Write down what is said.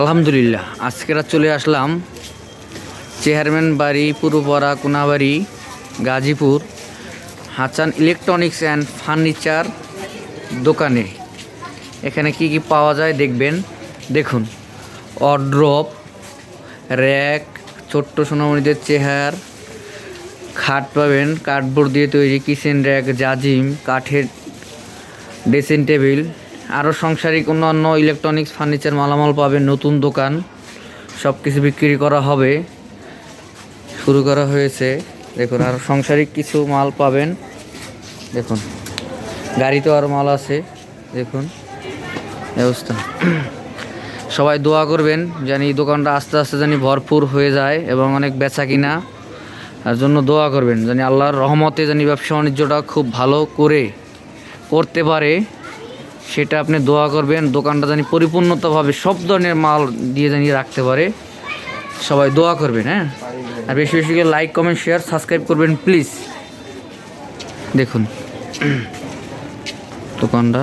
আলহামদুলিল্লাহ আজকেরা চলে আসলাম চেয়ারম্যান বাড়ি, Purbapara, Konabari, Gazipur, Hasan electronics and furniture দোকানে। এখানে কি কি পাওয়া যায় দেখবেন। দেখুন অড্রপ র্যাক, ছোট্ট সোনামণিদের চেহার, খাট পাবেন, কার্ডবোর্ড দিয়ে তৈরি, কিচেন র্যাক, জাজিম, কাঠের ড্রেসিং টেবিল আরও সাংসারিক অন্যান্য ইলেকট্রনিক্স ফার্নিচার মালামাল পাবেন নতুন দোকান সব কিছু বিক্রি করা হবে। শুরু করা হয়েছে। দেখুন, আর সাংসারিক কিছু মাল পাবেন। দেখুন, গাড়িতেও আরও মাল আছে। দেখুন, ব্যবস্থা। সবাই দোয়া করবেন জানি দোকানটা আস্তে আস্তে জানি ভরপুর হয়ে যায় এবং অনেক বেচা কিনা। তার জন্য দোয়া করবেন জানি আল্লাহর রহমতে জানি ব্যবসা বাণিজ্যটা খুব ভালো করে করতে পারে। সেটা আপনি দোয়া করবেন, দোকানটা জানি পরিপূর্ণতাভাবে সব ধরনের মাল দিয়ে জানি রাখতে পারে। সবাই দোয়া করবেন হ্যাঁ? আর বেশি বেশি করে লাইক কমেন্ট শেয়ার সাবস্ক্রাইব করবেন প্লিজ দেখুন। দোকানটা